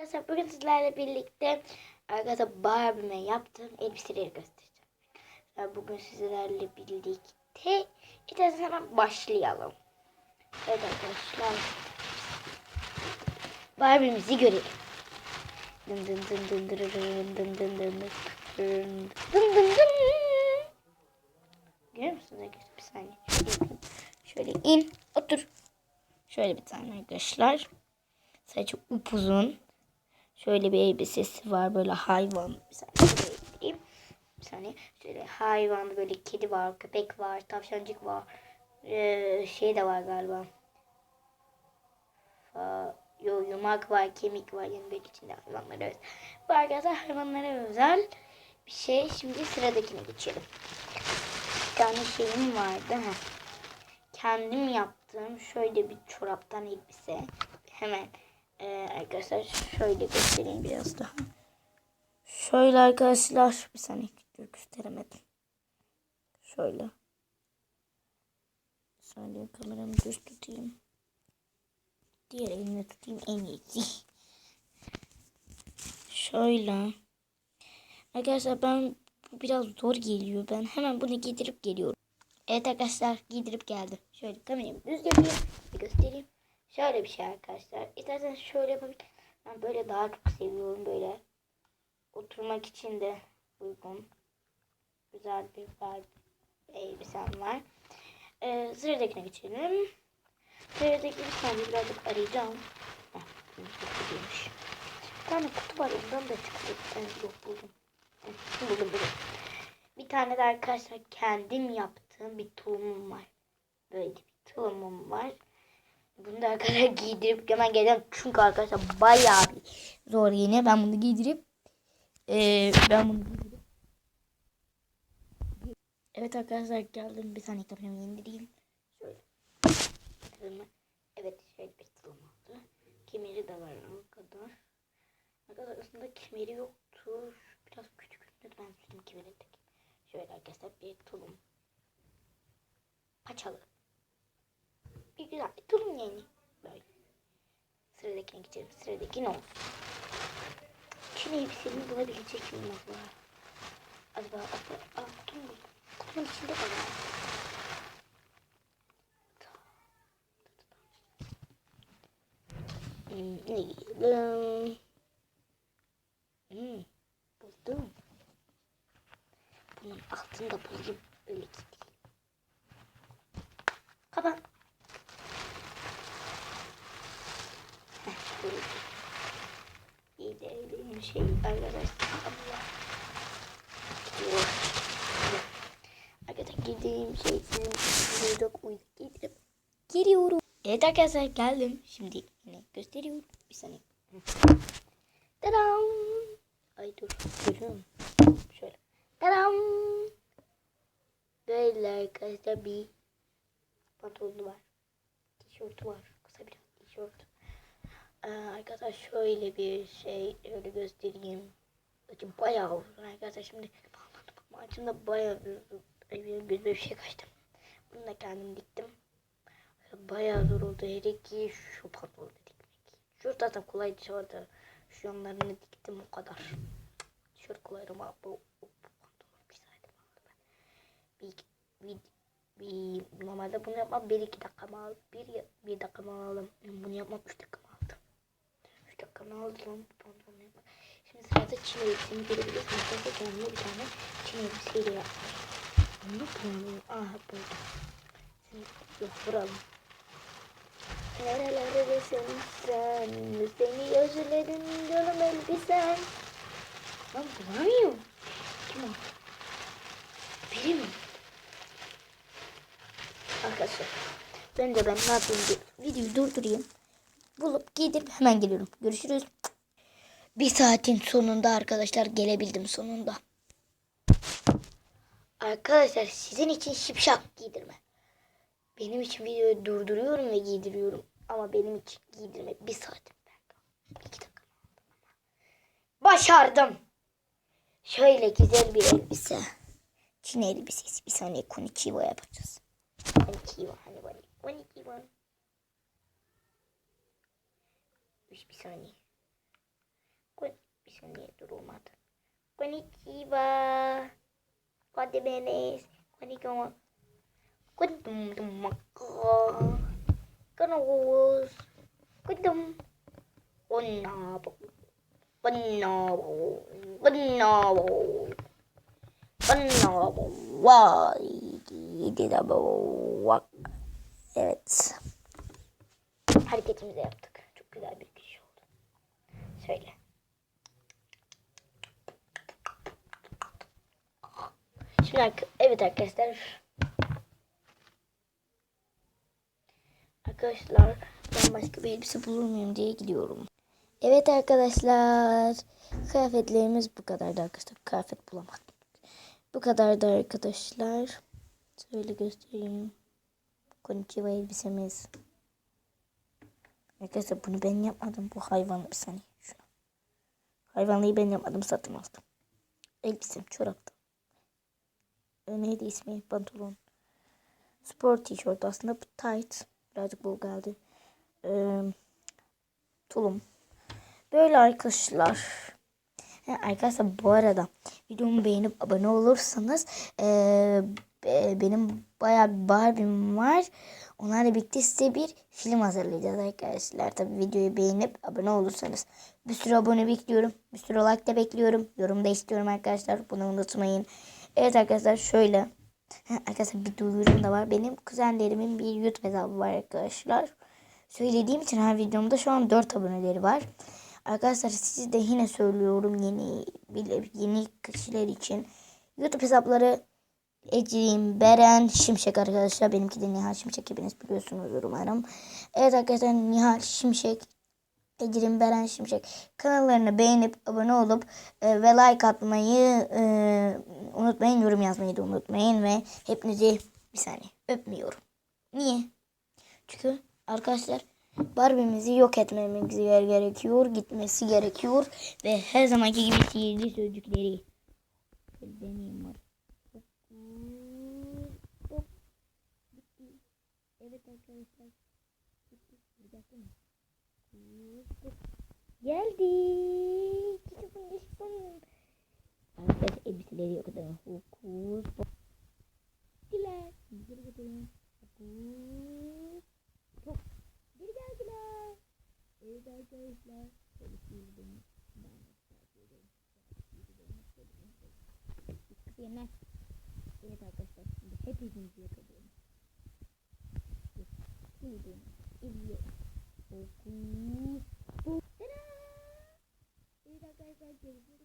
Arkadaşlar bugün sizlerle birlikte arkadaşlar Barbie'me yaptığım elbiseleri göstereceğim. Yani bugün sizlerle birlikte isterseniz hemen başlayalım. Evet arkadaşlar. Barbie'mizi görelim. Dın dın dın dın dın dın dın dın dın dın dın dın dın. Görüyor musunuz arkadaşlar? Bir saniye. Şöyle in. Otur. Şöyle bir tane arkadaşlar. Sadece upuzun. Şöyle bir elbisesi var. Böyle hayvan. Bir saniye şöyle hayvan böyle kedi var. Köpek var. Tavşancık var. Ee, şey de var galiba. Aa, yo, yumak var. Kemik var. Yani böyle içinde hayvanlara özel. Bu arkadaşlar hayvanlara özel bir şey. Şimdi sıradakine geçelim. Bir tane şeyim vardı. Heh. Kendim yaptığım şöyle bir çoraptan elbise. Hemen ee, arkadaşlar şöyle göstereyim biraz daha. Şöyle arkadaşlar bir saniye gösteremedim. Şöyle. Şöyle kameramı düz tutayım. Diğer elimle tutayım en iyisi. Şöyle. Arkadaşlar ben bu biraz zor geliyor. Ben hemen bunu giydirip geliyorum. Evet arkadaşlar giydirip geldim. Şöyle kameramı düz yapayım. Bir göstereyim. Şöyle bir şey arkadaşlar. İsterseniz şöyle yapabilir. Ben böyle daha çok seviyorum böyle. Oturmak için de uygun. Güzel bir Barbie elbisem var. Ee, sıradakine geçelim. Sıradaki bir saniye birazcık arayacağım. Heh. Bir tane kutu var ondan da çıktı. Yok buldum. Buldum buldum. Bir tane de arkadaşlar kendim yaptığım bir tulumum var. Böyle bir tulumum var. Bunu da arkadaşlar giydirip hemen geleceğim. Çünkü arkadaşlar bayağı bir zor yine. Ben bunu giydirip ee, ben bunu giydirip Evet arkadaşlar geldim. Bir saniye kameramı indireyim. Şöyle. Evet şöyle bir tılım oldu. Kemeri de var o kadar. Arkadaşlar aslında kemeri yoktu. Biraz küçük. Ben film kemeri takayım. Şöyle arkadaşlar bir tulum. Paçalı. Bir güzel bir tulum yani. Böyle. Sıradakine geçelim. Sıradaki ne olsun? Çin elbisemi bulabilecek miyim acaba? Acaba acaba kutum buldum. Kutumun içinde de var. Hmm, ne giyelim? Hmm, buldum. Bunun altında bulayım. Öyle gideyim. Kapan. Gidelim şey arkadaşlar. Allah. Arkadaşlar gideyim şey sizin uyduk uyduk getirip geliyorum. Evet arkadaşlar geldim. Şimdi yine gösteriyorum. Bir saniye. Tadam. Ay dur. Görüyor musun? Şöyle. Tadam. Böyle arkadaşlar bir pantolonu var. Tişörtü var. Kısa bir tişört. Ee, şöyle bir şey öyle göstereyim. Açım bayağı uzun arkadaşlar şimdi açımda bayağı uzun. Benim gözüme bir şey kaçtı. Bunu da kendim diktim. Bayağı zor oldu. Hele ki şu pantolonu dikmek. Şu zaten kolay dışarıda. Şu yanlarını diktim o kadar. Tişört kolay ama bu, bu, pantolon bir. Bir, bir, normalde bunu yapmam bir iki dakika mı aldı? Bir, bir dakika mı aldım? Bunu yapmam üç dakika mı aldı lan bu pantolonu yapmak? Şimdi sırada Çin elbisemi görebilirsiniz. Ben de kendime bir tane Çin elbiseyle yaptım. Bunu bulalım. Aha buldum. Şimdi yok vuralım. Nerelerdesin sen? Seni özledim canım elbisen. Lan bulamıyorum. Kim o? Biri mi? Arkadaşlar. Ben de ben ne yapayım diye videoyu durdurayım. Bulup gidip hemen geliyorum. Görüşürüz. Bir saatin sonunda arkadaşlar gelebildim sonunda. Arkadaşlar sizin için şipşak giydirme. Benim için videoyu durduruyorum ve giydiriyorum. Ama benim için giydirme bir saatim. İki dakika. Başardım. Şöyle güzel bir elbise. Çin elbisesi. Bir saniye konnichiwa yapacağız. Konnichiwa. Hani böyle. Konnichiwa. Bir saniye. Bir saniye dur olmadı. Konnichiwa. Hadi benes. Konnichiwa. Konnichiwa. Kanawus. Kudum. Konnabu. Konnabu. Konnabu. Konnabu. Vay. Evet. Hareketimizi yaptık. Çok güzel bir. Şöyle. Şimdi evet arkadaşlar. Arkadaşlar ben başka bir elbise bulur muyum diye gidiyorum. Evet arkadaşlar. Kıyafetlerimiz bu kadardı arkadaşlar. Kıyafet bulamadım. Bu kadardı arkadaşlar. Şöyle göstereyim. Konnichiwa elbisemiz. Arkadaşlar bunu ben yapmadım. Bu hayvan bir saniye. Şunu. Hayvanlıyı ben yapmadım. Satın aldım. Elbisem çoraptı. Ee, Neydi ismi? Pantolon. Spor tişört aslında tight. Birazcık bol geldi. Ee, tulum. Böyle arkadaşlar. Arkadaşlar bu arada videomu beğenip abone olursanız ee, be- benim bayağı bir Barbie'm var. Onlarla birlikte size bir film hazırlayacağız arkadaşlar. Tabi videoyu beğenip abone olursanız. Bir sürü abone bekliyorum. Bir sürü like de bekliyorum. Yorum da istiyorum arkadaşlar. Bunu unutmayın. Evet arkadaşlar şöyle. Arkadaşlar bir duyurum da var. Benim kuzenlerimin bir YouTube hesabı var arkadaşlar. Söylediğim için her videomda şu an 4 aboneleri var. Arkadaşlar siz de yine söylüyorum yeni yeni kişiler için. YouTube hesapları Ecrin, Beren, Şimşek arkadaşlar. Benimki de Nihal Şimşek. Hepiniz biliyorsunuz umarım. Evet arkadaşlar Nihal Şimşek, Ecrin, Beren Şimşek. Kanallarını beğenip abone olup e, ve like atmayı e, unutmayın. Yorum yazmayı da unutmayın. Ve hepinizi bir saniye öpmüyorum. Niye? Çünkü arkadaşlar Barbie'mizi yok etmemiz gerekiyor. Gitmesi gerekiyor. Ve her zamanki gibi sihirli sözcükleri. Deneyim var. Evet arkadaşlar. Yaşasın. Arkadaşlar elbiseleri yok. Hokus. Gittiler. Geri gidelim. Evet arkadaşlar. Şöyle sihirli Ben Kız yemez. Evet arkadaşlar şimdi hepinizi yakalıyorum. Şimdi izliyorum. Oku. Bu. Tada! Evet arkadaşlar görüşürüz.